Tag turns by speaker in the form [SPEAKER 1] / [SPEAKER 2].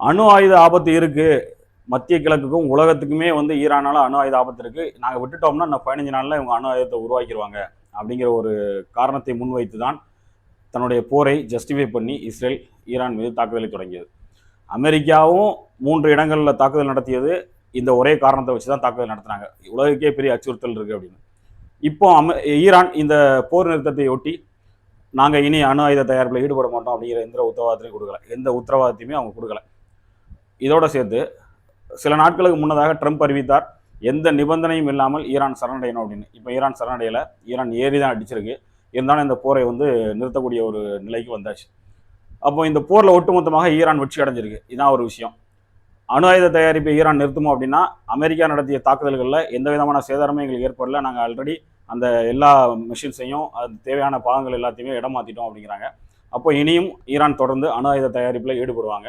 [SPEAKER 1] அணு ஆயுத ஆபத்து இருக்குது மத்திய கிழக்குக்கும் உலகத்துக்குமே வந்து ஈரானால அணு ஆயுத ஆபத்து இருக்குது நாங்கள் விட்டுட்டோம்னா இன்னும் பதினஞ்சு நாளில் இவங்க அணு ஆயுதத்தை உருவாக்கிடுவாங்க அப்படிங்கிற ஒரு காரணத்தை முன்வைத்து தான் தன்னுடைய போரை ஜஸ்டிஃபை பண்ணி இஸ்ரேல் ஈரான் மீது தாக்குதலை தொடங்கியது. அமெரிக்காவும் மூன்று இடங்களில் தாக்குதல் நடத்தியது. இந்த ஒரே காரணத்தை வச்சு தான் தாக்குதல் நடத்துனாங்க. உலகக்கே பெரிய அச்சுறுத்தல் இருக்குது அப்படின்னு. இப்போ அமெ ஈரான் இந்த போர் நிறுத்தத்தை ஒட்டி நாங்கள் இனி அணு ஆயுத தயாரிப்பில் ஈடுபட மாட்டோம் அப்படிங்கிற எந்த உத்தரவாதத்தையும் கொடுக்கல. எந்த உத்தரவாதத்தையுமே அவங்க கொடுக்கல. இதோடு சேர்த்து சில நாட்களுக்கு முன்னதாக ட்ரம்ப் அறிவித்தார் எந்த நிபந்தனையும் இல்லாமல் ஈரான் சரணடையணும் அப்படின்னு. இப்போ ஈரான் சரணடையலை ஈரான் ஏறி தான் அடிச்சிருக்கு. இருந்தாலும் இந்த போரை வந்து நிறுத்தக்கூடிய ஒரு நிலைக்கு வந்தாச்சு. அப்போ இந்த போரில் ஒட்டுமொத்தமாக ஈரான் வெற்றி அடைஞ்சிருக்கு. இதான் ஒரு விஷயம். அணு ஆயுத தயாரிப்பை ஈரான் நிறுத்துமோ அப்படின்னா அமெரிக்கா நடத்திய தாக்குதல்களில் எந்த விதமான சேதாரமும் எங்களுக்கு ஏற்படல. நாங்கள் ஆல்ரெடி அந்த எல்லா மிஷின்ஸையும் அது தேவையான பாகங்கள் எல்லாத்தையுமே இடம் மாற்றிட்டோம் அப்படிங்கிறாங்க. அப்போ இனியும் ஈரான் தொடர்ந்து அணு ஆயுத தயாரிப்பில் ஈடுபடுவாங்க.